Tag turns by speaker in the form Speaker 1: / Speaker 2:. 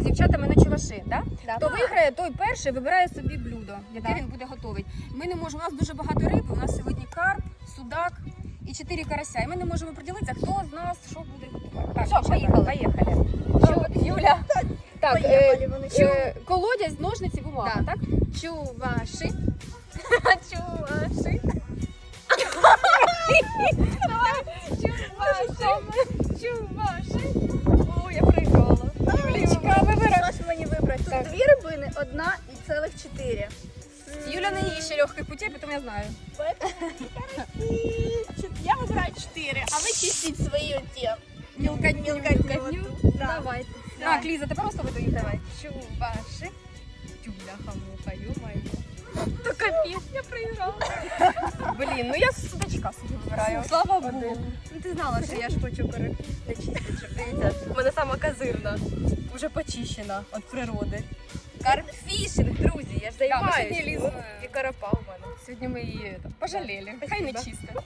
Speaker 1: з дівчатами на чуваши, да?
Speaker 2: Да.
Speaker 1: Хто виграє, той перший вибирає собі блюдо, яке
Speaker 2: Да.
Speaker 1: він буде готовий. Ми не можемо, у нас дуже багато риби, у нас сьогодні карп, судак і чотири карася. І ми не можемо приділитися, хто з нас що буде готувати. Так,
Speaker 2: Що,
Speaker 1: дівчата,
Speaker 2: поїхали?
Speaker 1: Поїхали. Що, Юля? Так, е,
Speaker 2: Поїхали, вони
Speaker 1: е, колодязь, ножниці, бумага,
Speaker 2: Да.
Speaker 1: так? Чуваши. Чуваши. Чуваши. Чуваши.
Speaker 2: одна і цілих чотири.
Speaker 1: Юля не ищет легких путей, потом я знаю.
Speaker 2: Я вибираю чотири, а ви чистіть свої оті.
Speaker 1: Мілкотню,
Speaker 2: Мілкотню. Да.
Speaker 1: Давайте.
Speaker 2: Давай.
Speaker 1: Так, Ліза, ти просто видаєш. Давай. Чуваши. Тюбляха, муха, ё-моё. То капець, я проіграла. Блін, ну я судачка собі вибираю. Слава Богу.
Speaker 2: Ну ти знала, що я ж хочу карапі дочистити, щоб дивіться.
Speaker 3: У мене сама казирна, вже почищена від природи.
Speaker 2: Карпфішинг, ж
Speaker 1: Да, Лізу
Speaker 3: І карапа у мене.
Speaker 1: Сьогодні ми її там, пожаліли. Хай не чисто.